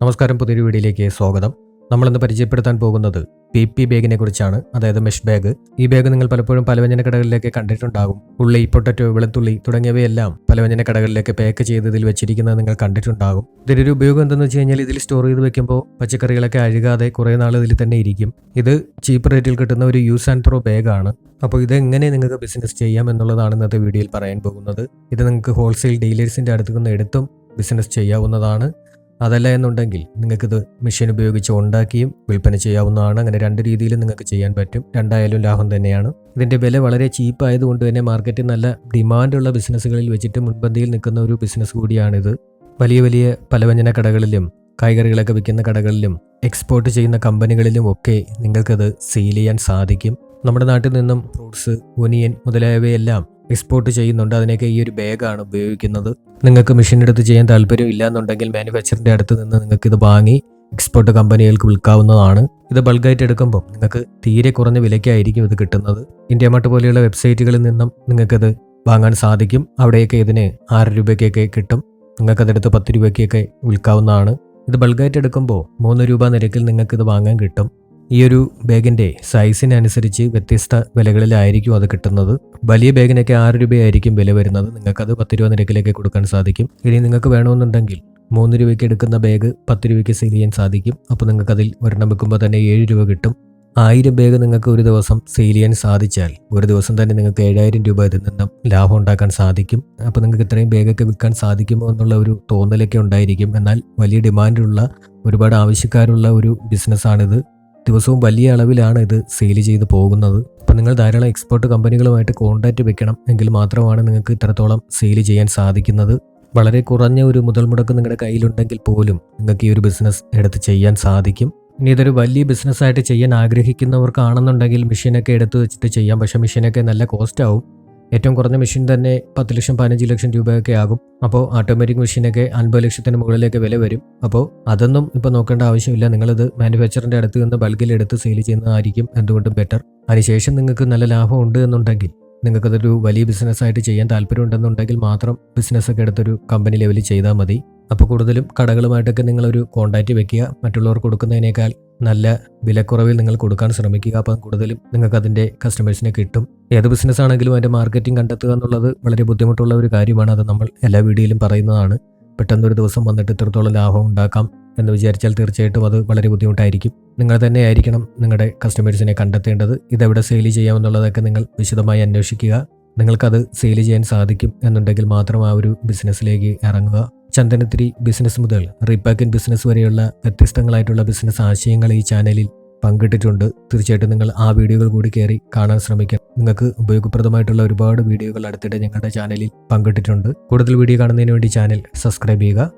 നമസ്കാരം പുതിയൊരു വീഡിയോയിലേക്ക് സ്വാഗതം. നമ്മളിന്ന് പരിചയപ്പെടുത്താൻ പോകുന്നത് പി പി ബാഗിനെ കുറിച്ചാണ് അതായത് മെഷ് ബാഗ്. ഈ ബാഗ് നിങ്ങൾ പലപ്പോഴും പലവ്യഞ്ജന കടകളിലേക്ക് കണ്ടിട്ടുണ്ടാകും. ഉള്ളി പൊട്ടറ്റോ വെളുത്തുള്ളി തുടങ്ങിയവയെല്ലാം പലവ്യഞ്ജന കടകളിലേക്ക് പാക്ക് ചെയ്ത് ഇതിൽ വെച്ചിരിക്കുന്നത് നിങ്ങൾ കണ്ടിട്ടുണ്ടാകും. ഇതിന്റെ ഒരു ഉപയോഗം എന്തെന്ന് വെച്ച് കഴിഞ്ഞാൽ ഇതിൽ സ്റ്റോർ ചെയ്ത് വെക്കുമ്പോൾ പച്ചക്കറികളൊക്കെ അഴുകാതെ കുറേ നാൾ ഇതിൽ തന്നെ ഇരിക്കും. ഇത് ചീപ്പ് റേറ്റിൽ കിട്ടുന്ന ഒരു യൂസ് ആൻഡ് ത്രോ ബാഗാണ് അപ്പോൾ ഇതെങ്ങനെ നിങ്ങൾക്ക് ബിസിനസ് ചെയ്യാം എന്നുള്ളതാണ് ഇന്നത്തെ വീഡിയോയിൽ പറയാൻ പോകുന്നത്. ഇത് നിങ്ങൾക്ക് ഹോൾസെയിൽ ഡീലേഴ്സിന്റെ അടുത്തു നിന്ന് എടുത്തും ബിസിനസ് ചെയ്യാവുന്നതാണ്. അതല്ല എന്നുണ്ടെങ്കിൽ നിങ്ങൾക്കിത് മെഷീൻ ഉപയോഗിച്ച് ഉണ്ടാക്കിയും വിൽപ്പന ചെയ്യാവുന്നതാണ്. അങ്ങനെ രണ്ട് രീതിയിൽ നിങ്ങൾക്ക് ചെയ്യാൻ പറ്റും. രണ്ടായാലും ലാഭം തന്നെയാണ്. ഇതിന്റെ വില വളരെ ചീപ്പ് ആയതുകൊണ്ട് തന്നെ മാർക്കറ്റിൽ നല്ല ഡിമാൻഡുള്ള ബിസിനസ്സുകളിൽ വെച്ചിട്ട് മുൻപന്തിയിൽ നിൽക്കുന്ന ഒരു ബിസിനസ് കൂടിയാണിത്. വലിയ വലിയ പലവ്യഞ്ജന കടകളിലും കായ്കറികളൊക്കെ വിൽക്കുന്ന കടകളിലും എക്സ്പോർട്ട് ചെയ്യുന്ന കമ്പനികളിലും ഒക്കെ നിങ്ങൾക്കത് സെയിൽ ചെയ്യാൻ സാധിക്കും. നമ്മുടെ നാട്ടിൽ നിന്നും ഫ്രൂട്ട്സ് ഒനിയൻ മുതലായവയെല്ലാം എക്സ്പോർട്ട് ചെയ്യുന്നുണ്ട്. അതിനൊക്കെ ഈ ഒരു ബാഗാണ് ഉപയോഗിക്കുന്നത്. നിങ്ങൾക്ക് മെഷീൻ എടുത്ത് ചെയ്യാൻ താല്പര്യം എന്നുണ്ടെങ്കിൽ മാനുഫാക്ചറിന്റെ അടുത്ത് നിന്ന് നിങ്ങൾക്ക് ഇത് വാങ്ങി എക്സ്പോർട്ട് കമ്പനികൾക്ക് വിൽക്കാവുന്നതാണ്. ഇത് ബൾക്കായിട്ട് എടുക്കുമ്പോൾ നിങ്ങൾക്ക് തീരെ കുറഞ്ഞ വിലയ്ക്കായിരിക്കും ഇത് കിട്ടുന്നത്. ഇന്ത്യ മട്ട് പോലെയുള്ള വെബ്സൈറ്റുകളിൽ നിന്നും നിങ്ങൾക്കത് വാങ്ങാൻ സാധിക്കും. അവിടെയൊക്കെ ഇതിന് ആറ് രൂപയ്ക്കൊക്കെ കിട്ടും. നിങ്ങൾക്കതെടുത്ത് പത്ത് രൂപയ്ക്കൊക്കെ വിൽക്കാവുന്നതാണ്. ഇത് ബൾക്കായിട്ട് എടുക്കുമ്പോൾ മൂന്ന് രൂപ നിരക്കിൽ നിങ്ങൾക്കിത് വാങ്ങാൻ കിട്ടും. ഈ ഒരു ബാഗിന്റെ സൈസിനനുസരിച്ച് വ്യത്യസ്ത വിലകളിലായിരിക്കും അത് കിട്ടുന്നത്. വലിയ ബാഗിനൊക്കെ ആറ് രൂപയായിരിക്കും വില വരുന്നത്. നിങ്ങൾക്കത് പത്ത് രൂപ നിരക്കിലേക്ക് കൊടുക്കാൻ സാധിക്കും. ഇനി നിങ്ങൾക്ക് വേണമെന്നുണ്ടെങ്കിൽ മൂന്ന് രൂപയ്ക്ക് എടുക്കുന്ന ബാഗ് പത്ത് രൂപയ്ക്ക് സെയിൽ ചെയ്യാൻ സാധിക്കും. അപ്പോൾ നിങ്ങൾക്കതിൽ ഒരെണ്ണം വെക്കുമ്പോൾ തന്നെ ഏഴ് രൂപ കിട്ടും. ആയിരം ബാഗ് നിങ്ങൾക്ക് ഒരു ദിവസം സെയിൽ ചെയ്യാൻ സാധിച്ചാൽ ഒരു ദിവസം തന്നെ നിങ്ങൾക്ക് ഏഴായിരം രൂപ ഇതിൽ നിന്നും ലാഭം ഉണ്ടാക്കാൻ സാധിക്കും. അപ്പോൾ നിങ്ങൾക്ക് ഇത്രയും ബാഗൊക്കെ വിൽക്കാൻ സാധിക്കുമോ എന്നുള്ള ഒരു തോന്നലൊക്കെ ഉണ്ടായിരിക്കും. എന്നാൽ വലിയ ഡിമാൻഡുള്ള ഒരുപാട് ആവശ്യക്കാരുള്ള ഒരു ബിസിനസ്സാണിത്. ദിവസവും വലിയ അളവിലാണ് ഇത് സെയിൽ ചെയ്ത് പോകുന്നത്. അപ്പം നിങ്ങൾ ധാരാളം എക്സ്പോർട്ട് കമ്പനികളുമായിട്ട് കോൺടാക്റ്റ് വെക്കണം എങ്കിൽ മാത്രമാണ് നിങ്ങൾക്ക് ഇത്രത്തോളം സെയിൽ ചെയ്യാൻ സാധിക്കുന്നത്. വളരെ കുറഞ്ഞ ഒരു മുതൽ മുടക്ക് നിങ്ങളുടെ കയ്യിലുണ്ടെങ്കിൽ പോലും നിങ്ങൾക്ക് ഈ ഒരു ബിസിനസ് എടുത്ത് ചെയ്യാൻ സാധിക്കും. ഇനി ഇതൊരു വലിയ ബിസിനസ്സായിട്ട് ചെയ്യാൻ ആഗ്രഹിക്കുന്നവർക്കാണെന്നുണ്ടെങ്കിൽ മെഷീനൊക്കെ എടുത്ത് വെച്ചിട്ട് ചെയ്യാം. പക്ഷേ മെഷീനൊക്കെ നല്ല കോസ്റ്റ് ആവും. ഏറ്റവും കുറഞ്ഞ മെഷീൻ തന്നെ പത്ത് ലക്ഷം പതിനഞ്ച് ലക്ഷം രൂപയൊക്കെ ആകും. അപ്പോൾ ഓട്ടോമാറ്റിക് മെഷീനൊക്കെ അൻപത് ലക്ഷത്തിന് മുകളിലേക്ക് വില വരും. അപ്പോൾ അതൊന്നും ഇപ്പോൾ നോക്കേണ്ട ആവശ്യമില്ല. നിങ്ങളിത് മാനുഫാക്ചറിന്റെ അടുത്ത് നിന്ന് ബൾക്കിൽ എടുത്ത് സെയിൽ ചെയ്യുന്നതായിരിക്കും എന്തുകൊണ്ടും ബെറ്റർ അതിനുശേഷം നിങ്ങൾക്ക് നല്ല ലാഭം ഉണ്ട് എന്നുണ്ടെങ്കിൽ നിങ്ങൾക്കതൊരു വലിയ ബിസിനസ്സായിട്ട് ചെയ്യാൻ താല്പര്യമുണ്ടെന്നുണ്ടെങ്കിൽ മാത്രം ബിസിനസ്സൊക്കെ എടുത്തൊരു കമ്പനി ലെവലിൽ ചെയ്താൽ മതി. അപ്പോൾ കൂടുതലും കടകളുമായിട്ടൊക്കെ നിങ്ങളൊരു കോൺടാക്റ്റ് വെക്കുക. മറ്റുള്ളവർ കൊടുക്കുന്നതിനേക്കാൾ നല്ല വിലക്കുറവിൽ നിങ്ങൾ കൊടുക്കാൻ ശ്രമിക്കുക. അപ്പം കൂടുതലും നിങ്ങൾക്ക് അതിന്റെ കസ്റ്റമേഴ്സിനെ കിട്ടും. ഏത് ബിസിനസ് ആണെങ്കിലും അതിന്റെ മാർക്കറ്റിംഗ് കണ്ടെത്തുക എന്നുള്ളത് വളരെ ബുദ്ധിമുട്ടുള്ള ഒരു കാര്യമാണ്. അത് നമ്മൾ എല്ലാ വീഡിയോയിലും പറയുന്നതാണ്. പെട്ടെന്നൊരു ദിവസം വന്നിട്ട് ഇത്രത്തോളം ലാഭം ഉണ്ടാക്കാം എന്ന് വിചാരിച്ചാൽ തീർച്ചയായിട്ടും അത് വളരെ ബുദ്ധിമുട്ടായിരിക്കും. നിങ്ങൾ തന്നെ ആയിരിക്കണം നിങ്ങളുടെ കസ്റ്റമേഴ്സിനെ കണ്ടെത്തേണ്ടത്. ഇതെവിടെ സെയിൽ ചെയ്യാമെന്നുള്ളതൊക്കെ നിങ്ങൾ വിശദമായി അന്വേഷിക്കുക. നിങ്ങൾക്കത് സെയിൽ ചെയ്യാൻ സാധിക്കും എന്നുണ്ടെങ്കിൽ മാത്രം ആ ഒരു ബിസിനസ്സിലേക്ക് ഇറങ്ങുക. ചന്ദനത്തിരി ബിസിനസ് മുതൽ റീപാക്കിൻ ബിസിനസ് വരെയുള്ള വ്യത്യസ്തങ്ങളായിട്ടുള്ള ബിസിനസ് ആശയങ്ങൾ ഈ ചാനലിൽ പങ്കിട്ടിട്ടുണ്ട്. തീർച്ചയായിട്ടും നിങ്ങൾ ആ വീഡിയോകൾ കൂടി കയറി കാണാൻ ശ്രമിക്കാം. നിങ്ങൾക്ക് ഉപയോഗപ്രദമായിട്ടുള്ള ഒരുപാട് വീഡിയോകൾ അടുത്തിടെ ഞങ്ങളുടെ ചാനലിൽ പങ്കിട്ടിട്ടുണ്ട്. കൂടുതൽ വീഡിയോ കാണുന്നതിന് വേണ്ടി ചാനൽ സബ്സ്ക്രൈബ് ചെയ്യുക.